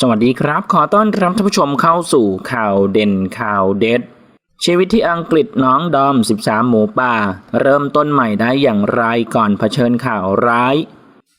สวัสดีครับ ขอต้อนรับท่านผู้ชมเข้าสู่ข่าวเด่นข่าวเด็ด ชีวิตที่อังกฤษน้องดอม 13 หมูป่า เริ่มต้นใหม่ได้อย่างไรก่อนเผชิญข่าวร้าย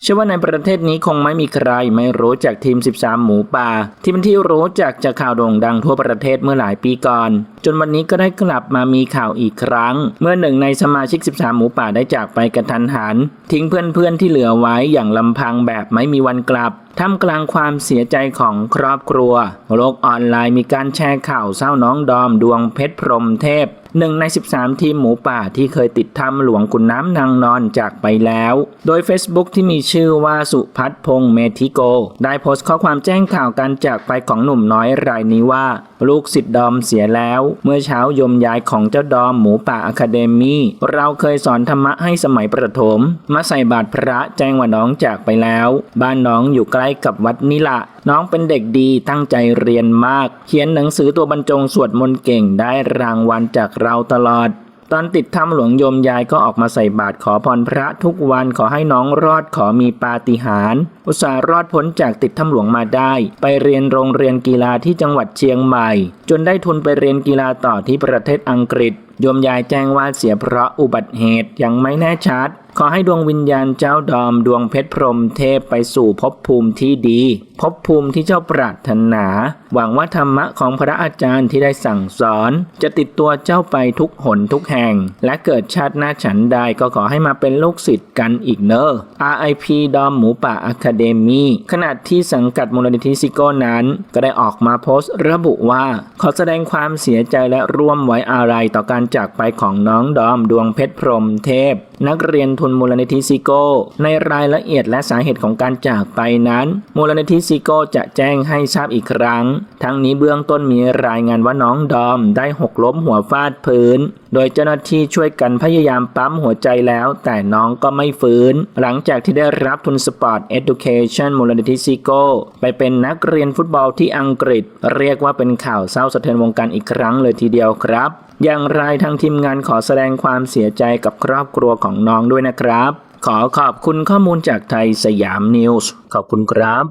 เชื่อว่าในประเทศนี้คงไม่มีใครไม่รู้จักทีม 13 หมูป่า ที่เป็นที่รู้จักจากข่าวโด่งดังทั่วประเทศเมื่อหลายปีก่อน จนวันนี้ก็ได้กลับมามีข่าวอีกครั้ง เมื่อหนึ่งในสมาชิก 13 หมูป่าได้จากไปกระทันหัน ทิ้งเพื่อนๆที่เหลือไว้อย่างลำพังแบบไม่มีวันกลับ ท่ามกลางความเสียใจของครอบครัว โลกออนไลน์มีการแชร์ข่าวเศร้าน้องดอมดวงเพชรพรหมเทพหนึ่งใน 13 ทีมหมูป่าที่เคยติดถ้ำหลวงขุนน้ำนางนอนจากไปแล้ว โดย Facebook ที่มีชื่อว่าสุพัฒพงษ์เมธิโก ได้โพสต์ข้อความแจ้งข่าวการจากไปของหนุ่มน้อยรายนี้ว่า ลูกศิษย์ดอมเสียแล้ว เมื่อเช้ายมยายของเจ้าดอมหมูป่าอะคาเดมี่เราเคยสอนธรรมะให้สมัยประถม มาใส่บาตรพระแจ้งว่าน้องจากไปแล้ว บ้านน้องอยู่ใกล้กับวัดนิละน้องเป็นเด็กดีตั้งใจเรียนมาก เขียนหนังสือตัวบรรจงสวดมนต์เก่งได้รางวัลจากเราตลอดตอนติดถ้ำหลวงโยมยายก็ออกมาใส่บาตรขอพรพระทุกวันขอให้น้องรอดขอมีปาฏิหาริย์อุตส่าห์รอดพ้นจากติดถ้ำหลวงมาได้ ไปเรียนโรงเรียนกีฬาที่จังหวัดเชียงใหม่ จนได้ทุนไปเรียนกีฬาต่อที่ประเทศอังกฤษ โยมยายแจ้งว่าเสียเพราะอุบัติเหตุยังไม่แน่ชัด ขอให้ดวงวิญญาณเจ้าดอมดวงเพชรพรหมเทพไปสู่ภพภูมิที่ดีภพภูมิที่เจ้าปรารถนา หวังว่าธรรมะของพระอาจารย์ที่ได้สั่งสอน จะติดตัวเจ้าไปทุกหนทุกแห่ง และเกิดชาติหน้าฉันใดก็ขอให้มาเป็นลูกศิษย์กันอีกเนอะ RIP ดอมหมูป่าอะคาเดมีขณะที่สังกัดมูลนิธิซิโก้นั้น ก็ได้ออกมาโพสต์ระบุว่า ขอแสดงความเสียใจและร่วมไว้อาลัยต่อการจากไปของน้องดอมดวงเพชรพรหมเทพ นักเรียนทุนมูลนิธิซิโก้ในรายละเอียดและสาเหตุของการจากไปนั้น มูลนิธิซิโก้จะแจ้งให้ทราบอีกครั้ง ทั้งนี้เบื้องต้นมีรายงานว่าน้องดอมได้หกล้มหัวฟาดพื้น โดยเจ้าหน้าที่ช่วยกันพยายามปั๊มหัวใจแล้ว แต่น้องก็ไม่ฟื้น หลังจากที่ได้รับทุนสปอร์ตเอดูเคชันมูลนิธิซิโก้ไปเป็นนักเรียนฟุตบอลที่อังกฤษ เรียกว่าเป็นข่าวเศร้าสะเทือนวงการอีกครั้งเลยทีเดียวครับ อย่างไรทางทีมงานขอแสดงความเสียใจกับครอบครัวของน้องด้วยนะครับขอขอบคุณข้อมูลจากไทยสยามนิวส์ ขอบคุณครับ